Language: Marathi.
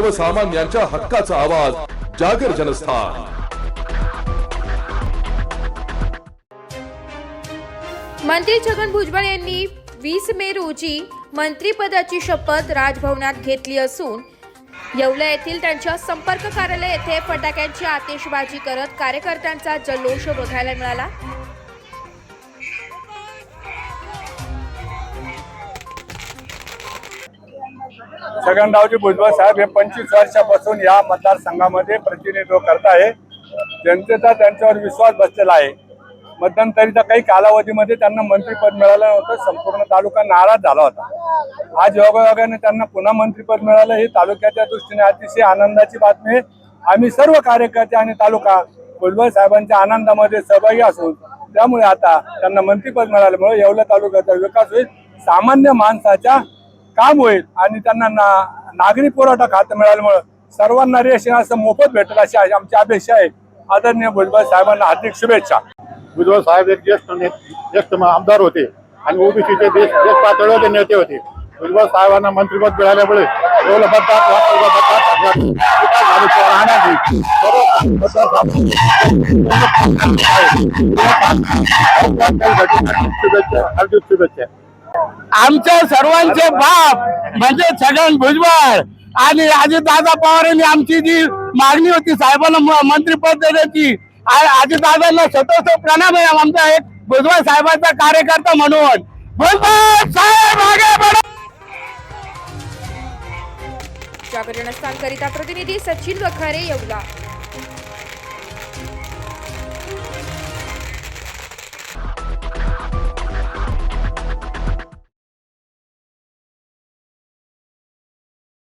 सर्वसामान्यांच्या हक्काचा आवाज जागर जनस्थान. मंत्री छगन भुजबळ यांनी वीस मे रोजी मंत्रीपदाची शपथ राजभवनात घेतली असून येवला येथील त्यांच्या संपर्क कार्यालय येथे फटाक्यांची आतिषबाजी करत कार्यकर्त्यांचा जल्लोष बघायला मिळाला. छगनरावजी भुजबळ साहेब हे पंचवीस वर्षापासून या मतदारसंघामध्ये प्रतिनिधित्व करत आहे. जनतेचा त्यांच्यावर विश्वास बसलेला आहे. मध्यंतरीच्या काही कालावधीमध्ये त्यांना मंत्रीपद मिळालं नव्हतं. संपूर्ण तालुका नाराज झाला होता. आज योगायोगाने त्यांना पुन्हा मंत्रीपद मिळालं. ही तालुक्याच्या दृष्टीने अतिशय आनंदाची बातमी आहे. आम्ही सर्व कार्यकर्ते आणि तालुका भुजबळ साहेबांच्या आनंदामध्ये सहभागी असून त्यामुळे आता त्यांना मंत्रीपद मिळाल्यामुळे येवला तालुक्याचा विकास होईल. सामान्य माणसाच्या काम होईल आणि त्यांना ना नागरी पुरवठा खातं मिळाल्यामुळं सर्वांना रेशन असं मोफत भेटेल अशी आहे आमची अपेक्षा आहे आदरणीय भुजबळ साहेबांना हार्दिक शुभेच्छा भुजबळ साहेब एक ज्येष्ठ ने- ज्येष्ठ आमदार होते आणि ओबीसीचे देश देश पातळीवर नेते होते भुजबळ साहेबांना मंत्रिपद मिळाल्यामुळे एवढं शुभेच्छा हार्दिक शुभेच्छा आमच्या सर्वांचे बाप म्हणजे छगन भुजबळ आणि अजितदादा पवार यांनी आमची जी मागणी होती साहेबांना मंत्रीपद देण्याची अजितदादांना स्वतःच प्रणाम आहे आमचा एक भुजबळ साहेबांचा कार्यकर्ता म्हणून. भुजबळ साहेब आगे जागरण जागरणस्थानकरिता प्रतिनिधी सचिन वखारे येवला.